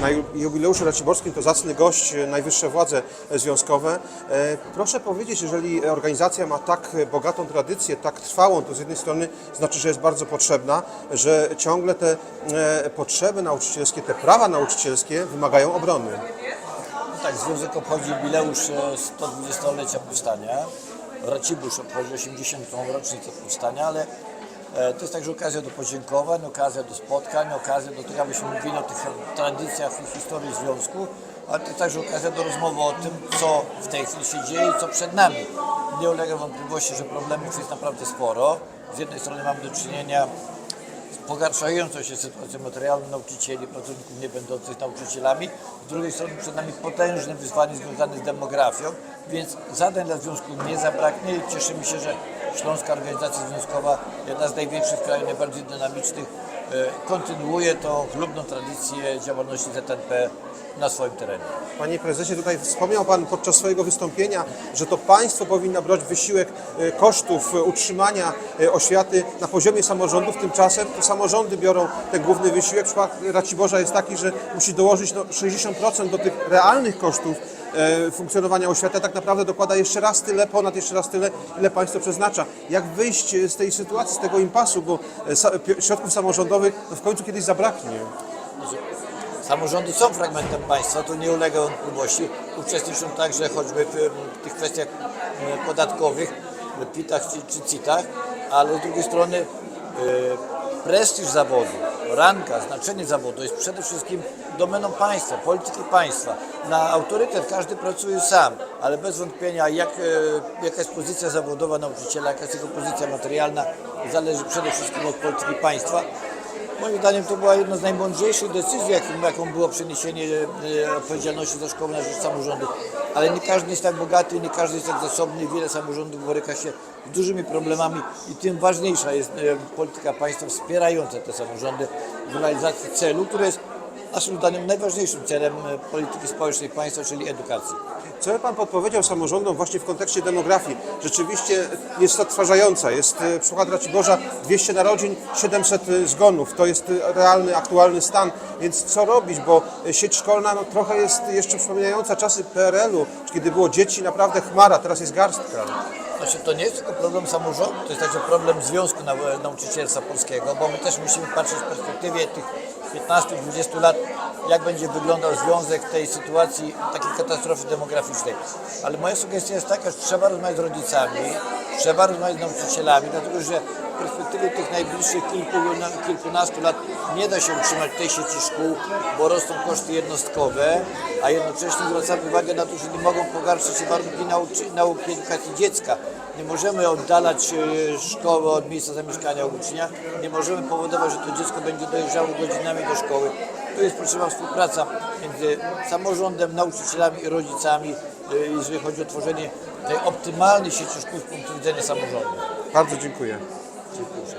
Na ju- jubileuszu raciborskim to zacny gość, e, najwyższe władze e, związkowe. E, Proszę powiedzieć, jeżeli organizacja ma tak bogatą tradycję, tak trwałą, to z jednej strony znaczy, że jest bardzo potrzebna, że ciągle te potrzeby nauczycielskie, te prawa nauczycielskie wymagają obrony. Tak, Związek obchodzi jubileusz e, 120-lecia powstania. Racibórz obchodzi 80. rocznicę powstania, ale to jest także okazja do podziękowań, okazja do spotkań, okazja do tego, abyśmy mówili o tych tradycjach i historii związku, ale to jest także okazja do rozmowy o tym, co w tej chwili się dzieje i co przed nami. Nie ulega wątpliwości, że problemów jest naprawdę sporo. Z jednej strony mamy do czynienia pogarszającą się sytuację materialną nauczycieli, pracowników nie będących nauczycielami. Z drugiej strony przed nami potężne wyzwanie związane z demografią, więc zadań dla związku nie zabraknie i cieszymy się, że Śląska Organizacja Związkowa, jedna z największych w kraju, najbardziej dynamicznych, kontynuuje tą chlubną tradycję działalności ZNP na swoim terenie. Panie prezesie, tutaj wspomniał Pan podczas swojego wystąpienia, że to państwo powinno brać wysiłek e, kosztów e, utrzymania e, oświaty na poziomie samorządów. Tymczasem to samorządy biorą ten główny wysiłek. Przykład Raciborza jest taki, że musi dołożyć no, 60% do tych realnych kosztów e, funkcjonowania oświaty, tak naprawdę dokłada jeszcze raz tyle, ponad jeszcze raz tyle, ile państwo przeznacza. Jak wyjść e, z tej sytuacji, z tego impasu, bo e, środków samorządowych no, w końcu kiedyś zabraknie. Samorządy są fragmentem państwa, to nie ulega wątpliwości. Uczestniczą także choćby w, tych kwestiach podatkowych, PIT-ach czy, czy CIT-ach, ale z drugiej strony e, prestiż zawodu, ranka, znaczenie zawodu jest przede wszystkim domeną państwa, polityki państwa. Na autorytet każdy pracuje sam, ale bez wątpienia jak, e, jaka jest pozycja zawodowa nauczyciela, jaka jest jego pozycja materialna, zależy przede wszystkim od polityki państwa. Moim zdaniem to była jedna z najmądrzejszych decyzji, jaką, jaką było przeniesienie e, odpowiedzialności za szkołę na rzecz samorządu. Ale nie każdy jest tak bogaty, nie każdy jest tak zasobny. Wiele samorządów boryka się z dużymi problemami i tym ważniejsza jest e, polityka państwa wspierająca te samorządy w realizacji celu, który jest naszym zdaniem najważniejszym celem e, polityki społecznej państwa, czyli edukacji. Co by Pan podpowiedział samorządom właśnie w kontekście demografii? Rzeczywiście jest to odtwarzająca. Jest e, przykład Raciborza 200 narodzin, 700 zgonów. To jest e, realny, aktualny stan. Więc co robić? Bo e, sieć szkolna no, trochę jest jeszcze przypominająca czasy PRL-u, kiedy było dzieci naprawdę chmara, teraz jest garstka. Znaczy, to nie jest tylko problem samorządu, to jest także problem Związku Nau- Nauczycielstwa Polskiego, bo my też musimy patrzeć w perspektywie tych 15-20 lat, jak będzie wyglądał związek tej sytuacji takiej katastrofy demograficznej. Ale moja sugestia jest taka, że trzeba rozmawiać z rodzicami, trzeba rozmawiać z nauczycielami, dlatego że w perspektywie tych najbliższych kilku, na- kilkunastu lat nie da się utrzymać tej sieci szkół, bo rosną koszty jednostkowe, a jednocześnie zwracamy uwagę na to, że nie mogą pogarszyć się warunki nauczy, nauki edukacji dziecka. Nie możemy oddalać e, szkoły od miejsca zamieszkania ucznia, nie możemy powodować, że to dziecko będzie dojeżdżało godzinami do szkoły. Tu jest potrzebna współpraca między samorządem, nauczycielami i rodzicami, e, jeżeli chodzi o tworzenie tej optymalnej sieci szkół z punktu widzenia samorządu. Bardzo dziękuję. Dziękuję.